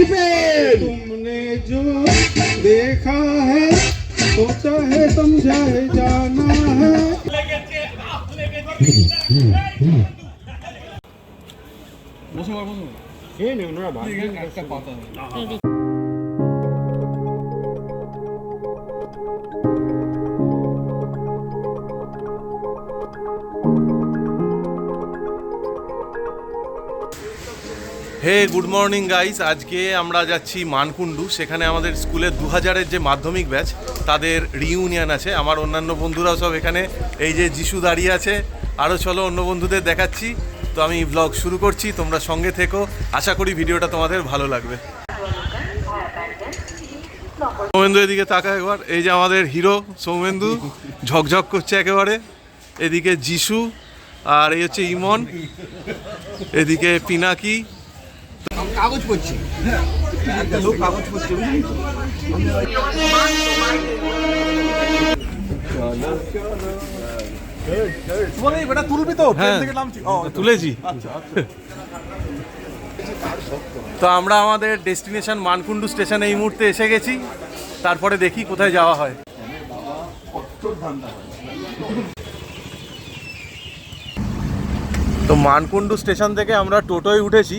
Pen तुमने जो देखा है सोचा है समझा है जाना है হে গুড মর্নিং গাইস আজকে আমরা যাচ্ছি মানকুণ্ডু। সেখানে আমাদের স্কুলের দু হাজারের যে মাধ্যমিক ব্যাচ, তাদের রিইউনিয়ন আছে। আমার অন্যান্য বন্ধুরাও সব এখানে। এই যে যিশু দাঁড়িয়ে আছে আরও চলো অন্য বন্ধুদের দেখাচ্ছি। তো আমি ব্লগ শুরু করছি, তোমরা সঙ্গে থেকো। আশা করি ভিডিওটা তোমাদের ভালো লাগবে। সৌমেন্দু, এদিকে তাকা একবার। এই যে আমাদের হিরো সৌমেন্দু, ঝকঝক করছে একেবারে। এদিকে যিশু, আর এই হচ্ছে ইমন। এদিকে পিনাকি কাগজ পড়ছি। একটা লোক কাগজ তুলবি তো? ট্রেন হ্যাঁ থেকে নামছি। ও তুলেছি। তো আমরা আমাদের ডেস্টিনেশন মানকুণ্ডু স্টেশনে এই মুহূর্তে এসে গেছি। তারপরে দেখি কোথায় যাওয়া হয়। তো মানকুণ্ডু স্টেশন থেকে আমরা টোটোয় উঠেছি।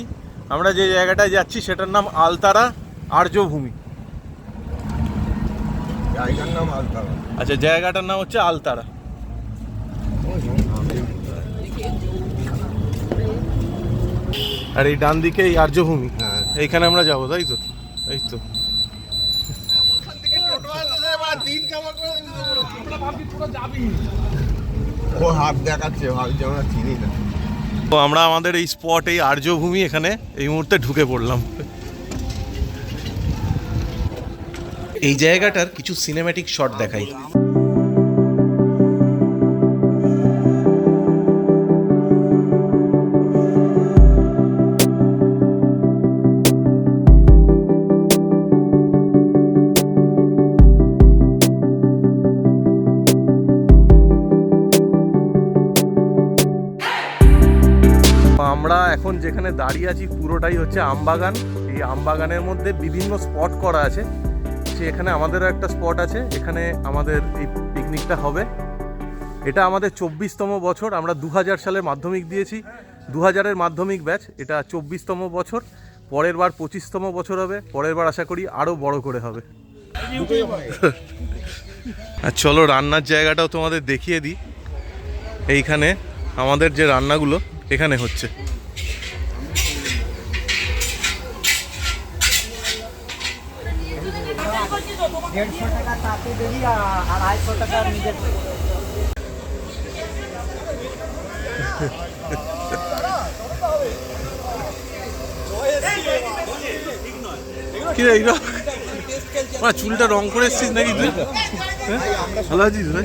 আমরা যে জায়গাটায় যাচ্ছি সেটার নাম আলতারা আর্যভূমি। জায়গার নাম আলতারা। আচ্ছা জায়গাটার নাম হচ্ছে আলতারা। আর এই ডান দিকে এই আর্যভূমি। হ্যাঁ। এইখানে আমরা যাব তাই তো? এই তো। ও হাত দেখাচ্ছে ভাবছি আমরা চিনি না। তো আমরা আমাদের এই স্পট এই আর্যভূমি এখানে এই মুহূর্তে ঢুকে পড়লাম। এই জায়গাটার কিছু সিনেম্যাটিক শট দেখাই। এখন যেখানে দাঁড়িয়ে আছি পুরোটাই হচ্ছে আমবাগান। এই আমবাগানের মধ্যে বিভিন্ন স্পট করা আছে। সে এখানে আমাদেরও একটা স্পট আছে। এখানে আমাদের এই পিকনিকটা হবে। এটা আমাদের চব্বিশতম বছর। আমরা দু হাজার সালে মাধ্যমিক দিয়েছি। দু হাজারের মাধ্যমিক ব্যাচ। এটা চব্বিশতম বছর। পরের বার পঁচিশতম বছর হবে। পরের বার আশা করি আরও বড় করে হবে। আর চলো রান্নার জায়গাটাও তোমাদের দেখিয়ে দিই। এইখানে আমাদের যে রান্নাগুলো, এখানে হচ্ছে। দেড়শো টাকা তাতে দেবি আর আড়াইশো টাকা নিজের। কি রে এইগুলো মা চুলটা রং করে এসছিস নাকি তুই? হ্যাঁ? ভালো আছিস ভাই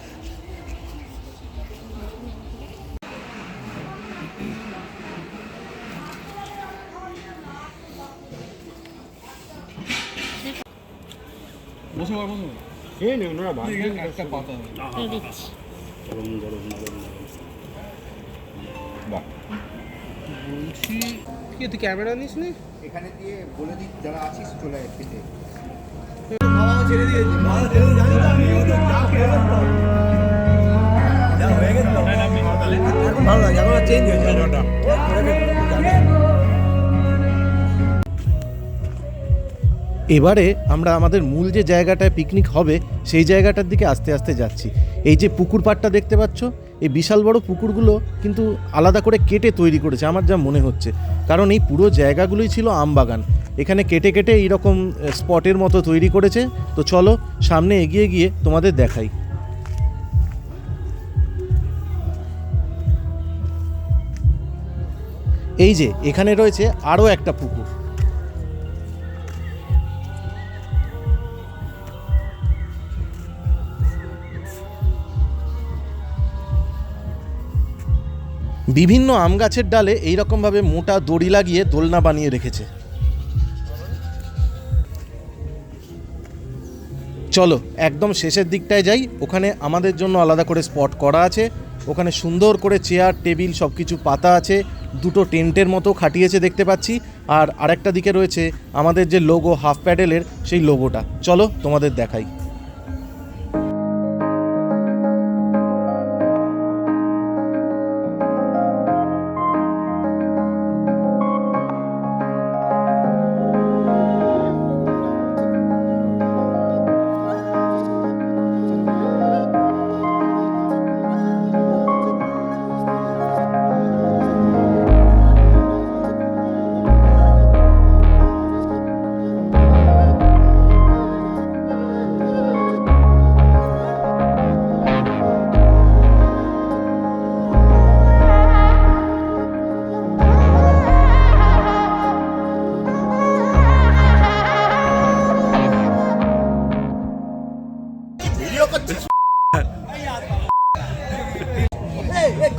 খেয়ে নে ওনারা বাড়ি একটা পাতা বলছি কি তুই ক্যামেরা নিস নি এখানে দিয়ে বলে দিই যারা আছিস চলে আয় খেতে। ভালো লাগে আমার চেঞ্জ হয়ে এবারে আমরা আমাদের মূল যে জায়গাটায় পিকনিক হবে, সেই জায়গাটার দিকে আস্তে আস্তে যাচ্ছি। এই যে পুকুর পাড়টা দেখতে পাচ্ছ, এই বিশাল বড় পুকুরগুলো কিন্তু আলাদা করে কেটে তৈরি করেছে, আমার যা মনে হচ্ছে। কারণ এই পুরো জায়গাগুলোই ছিল আমবাগান এখানে কেটে কেটে এইরকম স্পটের মতো তৈরি করেছে। তো চলো, সামনে এগিয়ে গিয়ে তোমাদের দেখাই। এই যে, এখানে রয়েছে আরও একটা পুকুর। বিভিন্ন আম গাছের ডালে এইরকমভাবে মোটা দড়ি লাগিয়ে দোলনা বানিয়ে রেখেছে। চলো, একদম শেষের দিকটায় যাই। ওখানে আমাদের জন্য আলাদা করে স্পট করা আছে। ওখানে সুন্দর করে চেয়ার, টেবিল সব কিছু পাতা আছে। দুটো টেন্টের মতো খাটিয়েছে দেখতে পাচ্ছি। আর আরেকটা দিকে রয়েছে আমাদের যে লোগো, হাফ প্যাডেলের সেই লোগোটা। চলো, তোমাদের দেখাই।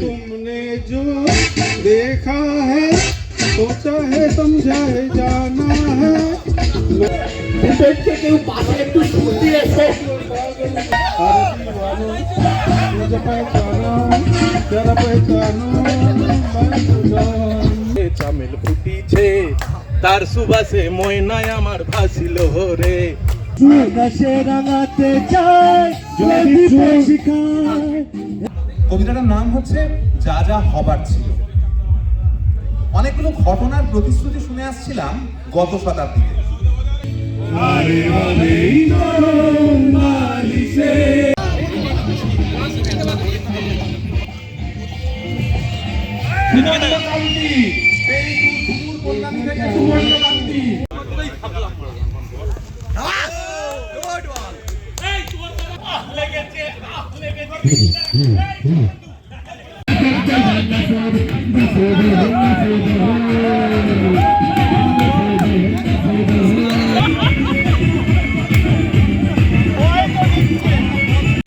तुमने जो देखा है सोचा है समझा है जाना है अरे दीवानो मुझे पहचानो जरा पहचानो मैं तुझा চামেল ফুটিছে তার সুবাসে ময়নায় আমার ভাসিল রে কবিতাটার নাম হচ্ছে যা যা হবার ছিল। অনেকগুলো ঘটনার প্রতিশ্রুতি শুনে আসছিলাম গত শতাব্দীতে।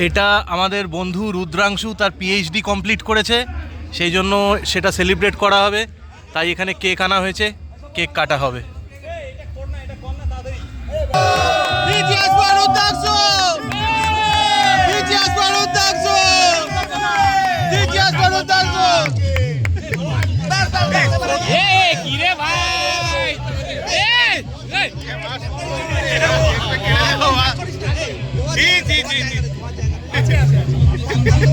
এটা আমাদের বন্ধু রুদ্রাংশু তার পিএইচডি কমপ্লিট করেছে, সেই জন্য সেটা সেলিব্রেট করা হবে। তাই এখানে কেক আনা হয়েছে কেক কাটা হবে।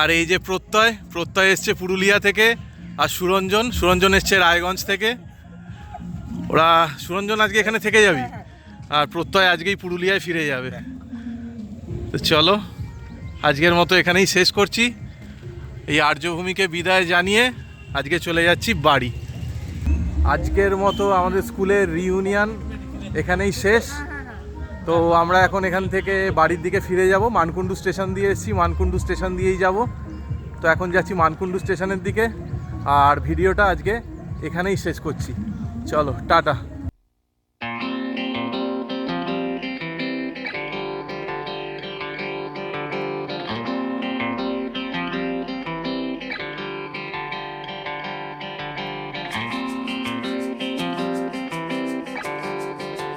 আর এই যে প্রত্যয় প্রত্যয় এসছে পুরুলিয়া থেকে, আর সুরঞ্জন সুরঞ্জন এসছে রায়গঞ্জ থেকে। ওরা, সুরঞ্জন আজকে এখানে থেকে যাবি? আর প্রত্যয় আজকেই পুরুলিয়ায় ফিরে যাবে। তো চলো আজকের মতো এখানেই শেষ করছি। এই আর্যভূমিকে বিদায় জানিয়ে আজকে চলে যাচ্ছি বাড়ি। আজকের মতো আমাদের স্কুলের রিউনিয়ন এখানেই শেষ। তো আমরা এখন এখান থেকে বাড়ির দিকে ফিরে যাব। মানকুণ্ডু স্টেশন দিয়ে এসেছি। মানকুণ্ডু স্টেশন দিয়েই যাব। তো এখন যাচ্ছি মানকুণ্ডু স্টেশনের দিকে। আর ভিডিওটা আজকে এখানেই শেষ করছি। চলো, টাটা।